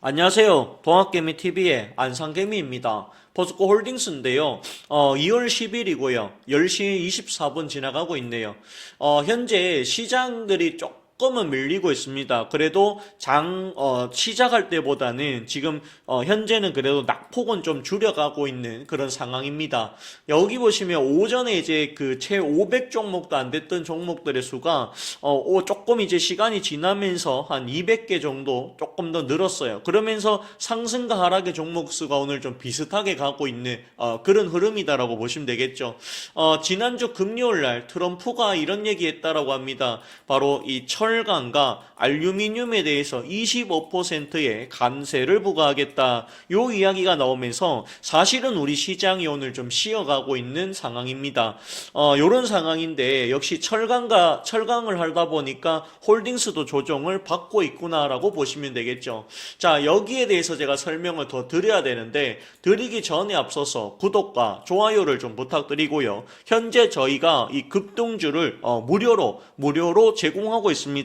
안녕하세요. 동학개미TV의 안상개미입니다. 포스코 홀딩스인데요. 어, 2월 10일이고요. 10시 24분 지나가고 있네요. 어, 현재 시장들이 조금 은 밀리고 있습니다. 그래도 장, 어, 시작할 때보다는 지금, 어, 현재는 그래도 낙폭은 좀 줄여가고 있는 그런 상황입니다. 여기 보시면 오전에 이제 그채500 종목도 안 됐던 종목들의 수가, 어, 오- 조금 이제 시간이 지나면서 한 200개 정도 조금 더 늘었어요. 그러면서 상승과 하락의 종목 수가 오늘 좀 비슷하게 가고 있는, 어, 그런 흐름이다라고 보시면 되겠죠. 어, 지난주 금요일 날 트럼프가 이런 얘기 했다라고 합니다. 바로 이철 강과 알루미늄에 대해서 25%의 관세를 부과하겠다. 요 이야기가 나오면서 사실은 우리 시장이 오늘 좀 쉬어가고 있는 상황입니다. 어, 요런 상황인데 역시 철강과 철강을 하다 보니까 홀딩스도 조정을 받고 있구나라고 보시면 되겠죠. 자, 여기에 대해서 제가 설명을 더 드려야 되는데 드리기 전에 앞서서 구독과 좋아요를 좀 부탁드리고요. 현재 저희가 이 급등주를 어, 무료로 무료로 제공하고 있습니다.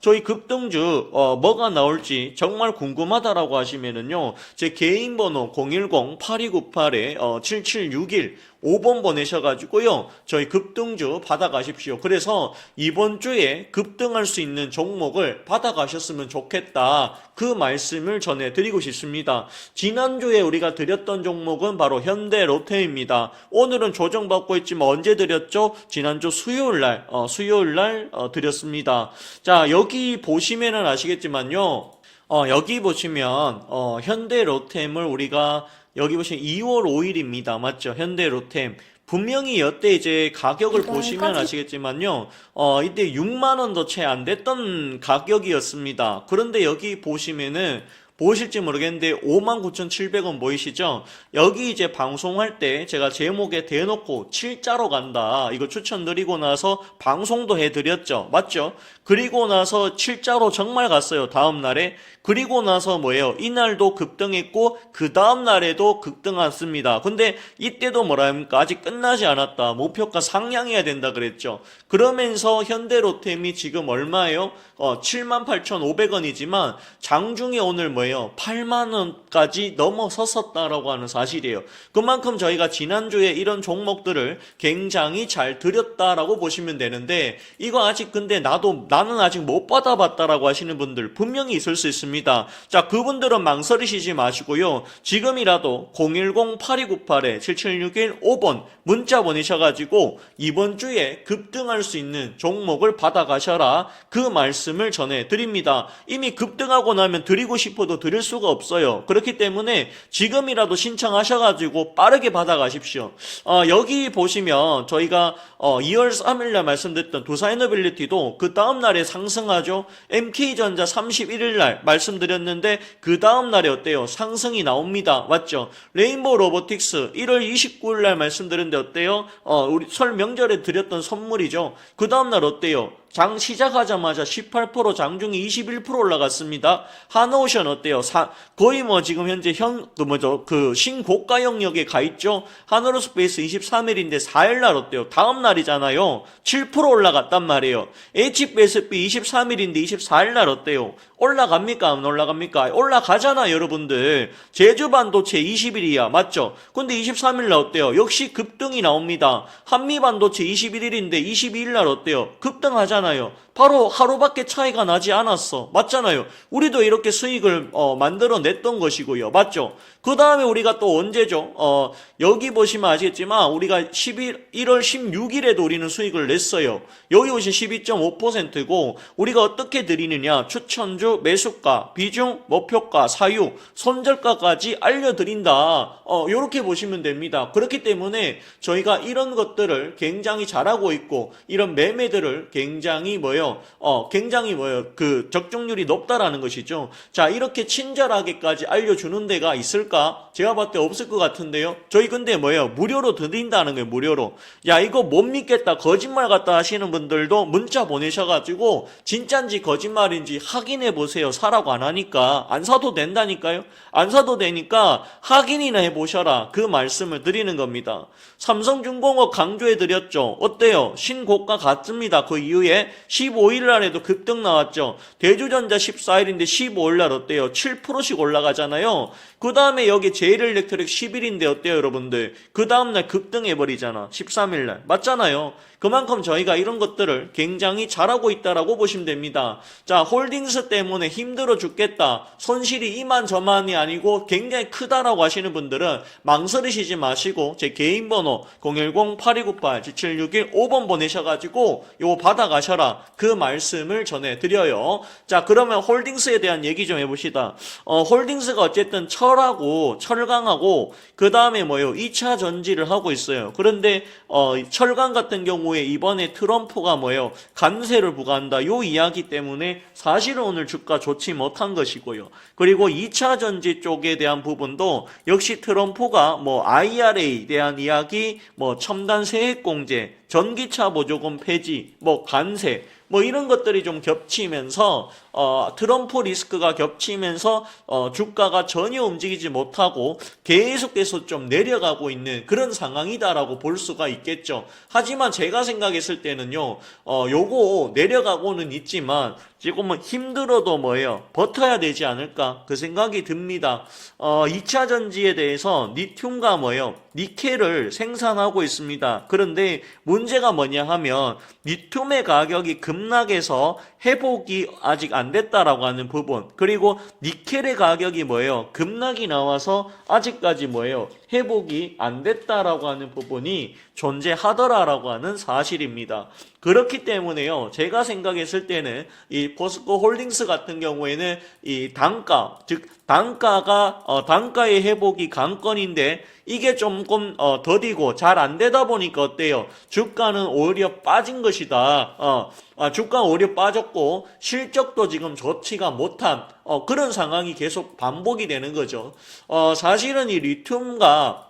저희 급등주 어, 뭐가 나올지 정말 궁금하다라고 하시면은요. 제 개인 번호 010-8298-7761 5번 보내셔가지고요. 저희 급등주 받아가십시오. 그래서 이번 주에 급등할 수 있는 종목을 받아가셨으면 좋겠다. 그 말씀을 전해드리고 싶습니다. 지난주에 우리가 드렸던 종목은 바로 현대 롯데입니다. 오늘은 조정받고 있지만 언제 드렸죠? 지난주 수요일 날, 어, 수요일 날 어, 드렸습니다. 자, 여기 보시면은 아시겠지만요. 어, 여기 보시면 어, 현대 롯템을 우리가 여기 보시면 2월 5일입니다. 맞죠? 현대 롯템. 분명히 여태 이제 가격을 보시면 가지- 아시겠지만요. 어, 이때 6만 원도 채안 됐던 가격이었습니다. 그런데 여기 보시면은 보실지 모르겠는데 59,700원 보이시죠? 여기 이제 방송할 때 제가 제목에 대놓고 칠자로 간다. 이거 추천드리고 나서 방송도 해드렸죠. 맞죠? 그리고 나서 칠자로 정말 갔어요. 다음 날에. 그리고 나서 뭐예요? 이날도 급등했고 그 다음 날에도 급등했습니다. 근데 이때도 뭐라 합니까? 아직 끝나지 않았다. 목표가 상향해야 된다 그랬죠. 그러면서 현대로템이 지금 얼마예요? 어, 78,500원이지만 장중에 오늘 뭐예요? 8만 원까지 넘어섰었다라고 하는 사실이에요. 그만큼 저희가 지난주에 이런 종목들을 굉장히 잘 드렸다라고 보시면 되는데 이거 아직 근데 나도 나는 아직 못 받아봤다라고 하시는 분들 분명히 있을 수 있습니다. 자, 그분들은 망설이시지 마시고요. 지금이라도 010-8298-7761 5번 문자 보내셔 가지고 이번 주에 급등할 수 있는 종목을 받아가셔라. 그 말씀을 전해 드립니다. 이미 급등하고 나면 드리고 싶어도 드릴 수가 없어요. 그렇기 때문에 지금이라도 신청하셔가지고 빠르게 받아가십시오. 어, 여기 보시면 저희가 어, 2월 3일날 말씀드렸던 두사이너빌리티도 그 다음날에 상승하죠. MK전자 31일날 말씀드렸는데 그 다음날에 어때요? 상승이 나옵니다. 맞죠? 레인보우 로보틱스 1월 29일날 말씀드렸는데 어때요? 어, 우리 설 명절에 드렸던 선물이죠. 그 다음날 어때요? 장 시작하자마자 18% 장중에 21% 올라갔습니다. 한오션 어때요? 사, 거의 뭐 지금 현재 현, 그 뭐죠? 그 신고가 영역에 가 있죠? 하늘로스페이스 23일인데 4일날 어때요? 다음 날이잖아요. 7% 올라갔단 말이에요. HBSB 23일인데 24일날 어때요? 올라갑니까? 안 올라갑니까? 올라가잖아, 여러분들. 제주반도체 20일이야. 맞죠? 근데 23일날 어때요? 역시 급등이 나옵니다. 한미반도체 21일인데 22일날 어때요? 급등하잖아 요. 바로 하루밖에 차이가 나지 않았어. 맞잖아요. 우리도 이렇게 수익을 어, 만들어 냈던 것이고요. 맞죠? 그 다음에 우리가 또 언제죠? 어, 여기 보시면 아시겠지만 우리가 11, 1월 16일에도 우리는 수익을 냈어요. 여기 보시면 12.5%고 우리가 어떻게 드리느냐? 추천주, 매수가, 비중, 목표가, 사유, 손절가까지 알려드린다. 어, 요렇게 보시면 됩니다. 그렇기 때문에 저희가 이런 것들을 굉장히 잘하고 있고 이런 매매들을 굉장히 뭐요? 어, 굉장히 뭐요? 그 적중률이 높다라는 것이죠. 자, 이렇게 친절하게까지 알려주는 데가 있을까? 제가 봤을 때 없을 것 같은데요. 저희 근데 뭐예요? 무료로 드린다는 거예요. 무료로. 야, 이거 못 믿겠다. 거짓말 같다 하시는 분들도 문자 보내셔가지고 진짠지 거짓말인지 확인해 보세요. 사라고 안 하니까 안 사도 된다니까요. 안 사도 되니까 확인이나 해 보셔라. 그 말씀을 드리는 겁니다. 삼성중공업 강조해 드렸죠. 어때요? 신고가 같습니다. 그 이후에 15일 날에도 급등 나왔죠. 대주전자 14일인데 15일 날 어때요? 7%씩 올라가잖아요. 그 다음에 여기 제일엘렉트릭 10일인데 어때요, 여러분들? 그 다음날 급등해버리잖아. 13일 날. 맞잖아요. 그만큼 저희가 이런 것들을 굉장히 잘하고 있다라고 보시면 됩니다. 자, 홀딩스 때문에 힘들어 죽겠다. 손실이 이만저만이 아니고 굉장히 크다라고 하시는 분들은 망설이시지 마시고 제 개인 번호 010-8298-7761 5번 보내셔가지고 요거 받아가셔라. 그 말씀을 전해드려요. 자, 그러면 홀딩스에 대한 얘기 좀 해봅시다. 어, 홀딩스가 어쨌든 철하고 철강하고 그 다음에 뭐요? 2차 전지를 하고 있어요. 그런데 어, 철강 같은 경우에 이번에 트럼프가 뭐예요? 관세를 부과한다. 요 이야기 때문에 사실은 오늘 주가 좋지 못한 것이고요. 그리고 2차 전지 쪽에 대한 부분도 역시 트럼프가 뭐 IRA에 대한 이야기, 뭐 첨단 세액 공제, 전기차 보조금 폐지, 뭐 관세, 뭐 이런 것들이 좀 겹치면서 어, 트럼프 리스크가 겹치면서 어, 주가가 전혀 움직이지 못하고 계속해서 좀 내려가고 있는 그런 상황이다라고 볼 수가 있겠죠. 하지만 제가 생각했을 때는요, 어, 요거 내려가고는 있지만 지금은 힘들어도 뭐예요? 버텨야 되지 않을까? 그 생각이 듭니다. 어, 2차 전지에 대해서 리튬과 뭐예요? 니켈을 생산하고 있습니다. 그런데 문제가 뭐냐 하면 리튬의 가격이 급락해서 회복이 아직 안 됐다라고 하는 부분. 그리고 니켈의 가격이 뭐예요? 급락이 나와서 아직까지 뭐예요? 회복이 안 됐다라고 하는 부분이 존재하더라라고 하는 사실입니다. 그렇기 때문에요. 제가 생각했을 때는 이 포스코 홀딩스 같은 경우에는 이 단가, 즉 단가가 어, 단가의 회복이 관건인데 이게 조금 어, 더디고 잘 안 되다 보니까 어때요? 주가는 오히려 빠진 것이다. 어, 아, 주가 오히려 빠졌고 실적도 지금 좋지가 못한 어, 그런 상황이 계속 반복이 되는 거죠. 어, 사실은 이 리튬과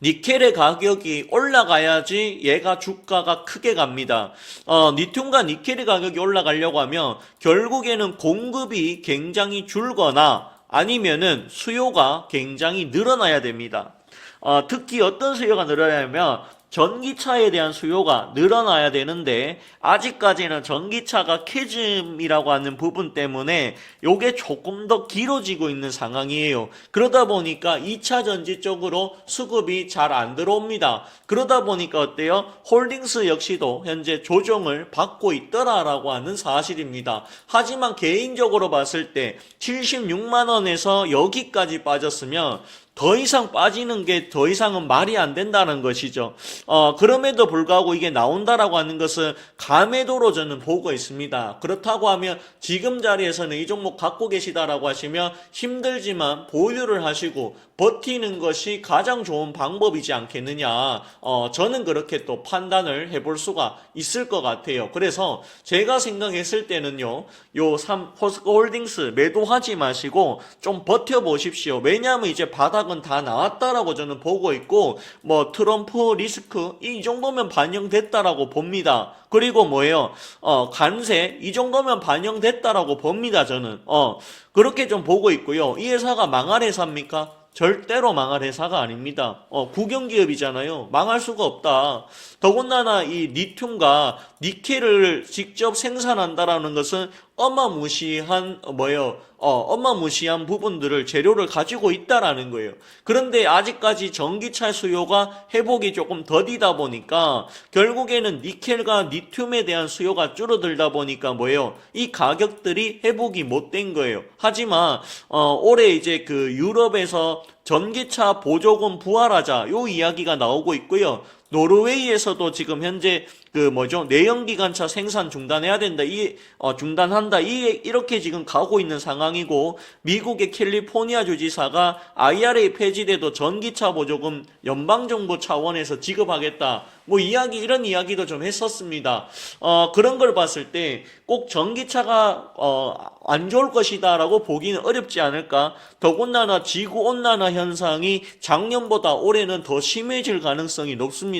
니켈의 가격이 올라가야지 얘가 주가가 크게 갑니다. 어, 리튬과 니켈의 가격이 올라가려고 하면 결국에는 공급이 굉장히 줄거나 아니면은 수요가 굉장히 늘어나야 됩니다. 어, 특히 어떤 수요가 늘어나냐면 전기차에 대한 수요가 늘어나야 되는데 아직까지는 전기차가 캐즘이라고 하는 부분 때문에 요게 조금 더 길어지고 있는 상황이에요. 그러다 보니까 2차 전지 쪽으로 수급이 잘 안 들어옵니다. 그러다 보니까 어때요? 홀딩스 역시도 현재 조정을 받고 있더라라고 하는 사실입니다. 하지만 개인적으로 봤을 때 76만 원에서 여기까지 빠졌으면 더 이상 빠지는 게 더 이상은 말이 안 된다는 것이죠. 어, 그럼에도 불구하고 이게 나온다라고 하는 것은 감해도로 저는 보고 있습니다. 그렇다고 하면 지금 자리에서는 이 종목 갖고 계시다라고 하시면 힘들지만 보유를 하시고 버티는 것이 가장 좋은 방법이지 않겠느냐. 어, 저는 그렇게 또 판단을 해볼 수가 있을 것 같아요. 그래서 제가 생각했을 때는요, 요 3, 포스코 홀딩스 매도하지 마시고 좀 버텨보십시오. 왜냐하면 이제 바닥은 다 나왔다라고 저는 보고 있고, 뭐 트럼프 리스크 이 정도면 반영됐다라고 봅니다. 그리고 뭐예요? 어, 관세 이 정도면 반영됐다라고 봅니다. 저는 어 그렇게 좀 보고 있고요. 이 회사가 망할 회사입니까? 절대로 망할 회사가 아닙니다. 어, 국영기업이잖아요. 망할 수가 없다. 더군다나 이 리튬과 니켈을 직접 생산한다라는 것은 어마무시한 어, 뭐예요? 어, 어마무시한 부분들을 재료를 가지고 있다라는 거예요. 그런데 아직까지 전기차 수요가 회복이 조금 더디다 보니까 결국에는 니켈과 리튬에 대한 수요가 줄어들다 보니까 뭐예요? 이 가격들이 회복이 못 된 거예요. 하지만 어, 올해 이제 그 유럽에서 전기차 보조금 부활하자 요 이야기가 나오고 있고요. 노르웨이에서도 지금 현재 그 뭐죠 내연기관차 생산 중단해야 된다 이 어, 중단한다 이 이렇게 지금 가고 있는 상황이고 미국의 캘리포니아 주지사가 IRA 폐지돼도 전기차 보조금 연방 정부 차원에서 지급하겠다 뭐 이야기 이런 이야기도 좀 했었습니다. 어 그런 걸 봤을 때 꼭 전기차가 어 안 좋을 것이다라고 보기는 어렵지 않을까. 더군다나 지구 온난화 현상이 작년보다 올해는 더 심해질 가능성이 높습니다.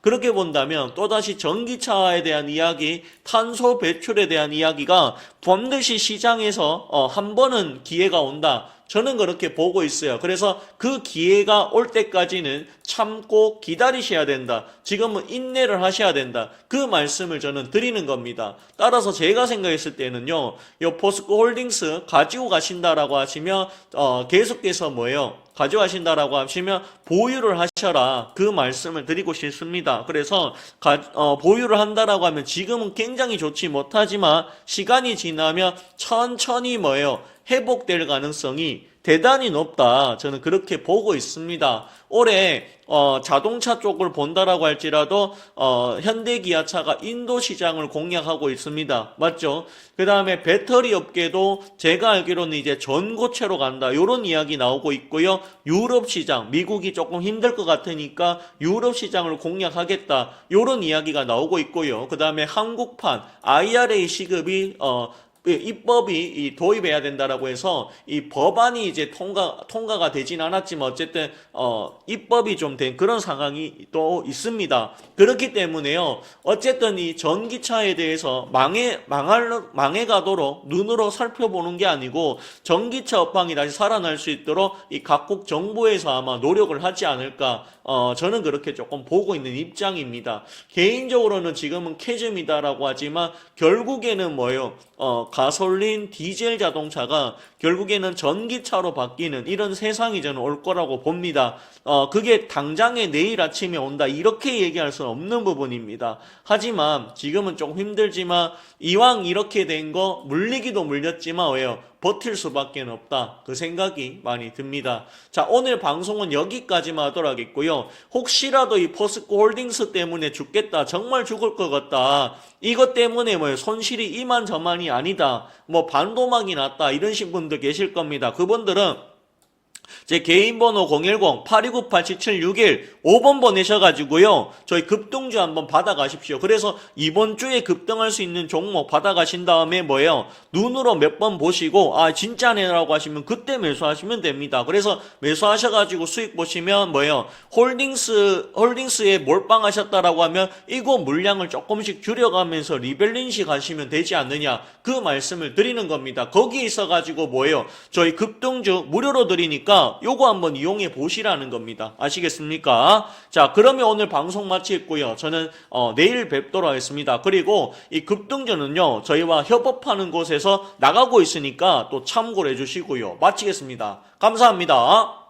그렇게 본다면 또다시 전기차에 대한 이야기, 탄소 배출에 대한 이야기가 반드시 시장에서 어, 한 번은 기회가 온다. 저는 그렇게 보고 있어요. 그래서 그 기회가 올 때까지는 참고 기다리셔야 된다. 지금은 인내를 하셔야 된다. 그 말씀을 저는 드리는 겁니다. 따라서 제가 생각했을 때는요, 요 포스코 홀딩스 가지고 가신다라고 하시면, 어, 계속해서 뭐예요? 가져가신다라고 하시면 보유를 하셔라 그 말씀을 드리고 싶습니다. 그래서 가- 어, 보유를 한다라고 하면 지금은 굉장히 좋지 못하지만 시간이 지나면 천천히 뭐예요 회복될 가능성이 대단히 높다. 저는 그렇게 보고 있습니다. 올해 어, 자동차 쪽을 본다라고 할지라도 어, 현대기아차가 인도 시장을 공략하고 있습니다. 맞죠? 그 다음에 배터리 업계도 제가 알기로는 이제 전고체로 간다. 이런 이야기 나오고 있고요. 유럽 시장, 미국이 조금 힘들 것 같으니까 유럽 시장을 공략하겠다. 이런 이야기가 나오고 있고요. 그 다음에 한국판 IRA 시급이 어, 이 입법이 이 도입해야 된다라고 해서 이 법안이 이제 통과 통과가 되진 않았지만 어쨌든 어 입법이 좀 된 그런 상황이 또 있습니다. 그렇기 때문에요. 어쨌든 이 전기차에 대해서 망해 망할 망해 가도록 눈으로 살펴보는 게 아니고 전기차 업황이 다시 살아날 수 있도록 이 각국 정부에서 아마 노력을 하지 않을까. 어 저는 그렇게 조금 보고 있는 입장입니다. 개인적으로는 지금은 캐즘이다라고 하지만 결국에는 뭐예요? 어, 가솔린, 디젤 자동차가 결국에는 전기차로 바뀌는 이런 세상이 저는 올 거라고 봅니다. 어, 그게 당장에 내일 아침에 온다. 이렇게 얘기할 수는 없는 부분입니다. 하지만 지금은 좀 힘들지만 이왕 이렇게 된 거 물리기도 물렸지만 왜요? 버틸 수밖에 없다. 그 생각이 많이 듭니다. 자, 오늘 방송은 여기까지만 하도록 하겠고요. 혹시라도 이 포스코 홀딩스 때문에 죽겠다. 정말 죽을 것 같다. 이것 때문에 뭐 손실이 이만저만이 아니다. 뭐 반도막이 났다. 이러신 분들 계실 겁니다. 그분들은 제 개인 번호 010-8298-7761 5번 보내셔가지고요. 저희 급등주 한번 받아가십시오. 그래서 이번 주에 급등할 수 있는 종목 받아가신 다음에 뭐예요? 눈으로 몇 번 보시고 아 진짜네라고 하시면 그때 매수하시면 됩니다. 그래서 매수하셔가지고 수익 보시면 뭐예요? 홀딩스 홀딩스에 몰빵하셨다라고 하면 이거 물량을 조금씩 줄여가면서 리밸런시 가시면 되지 않느냐 그 말씀을 드리는 겁니다. 거기에 있어가지고 뭐예요? 저희 급등주 무료로 드리니까 요거 한번 이용해 보시라는 겁니다. 아시겠습니까? 자, 그러면 오늘 방송 마치겠고요. 저는 어, 내일 뵙도록 하겠습니다. 그리고 이 급등주는요, 저희와 협업하는 곳에서 나가고 있으니까 또 참고를 해 주시고요. 마치겠습니다. 감사합니다.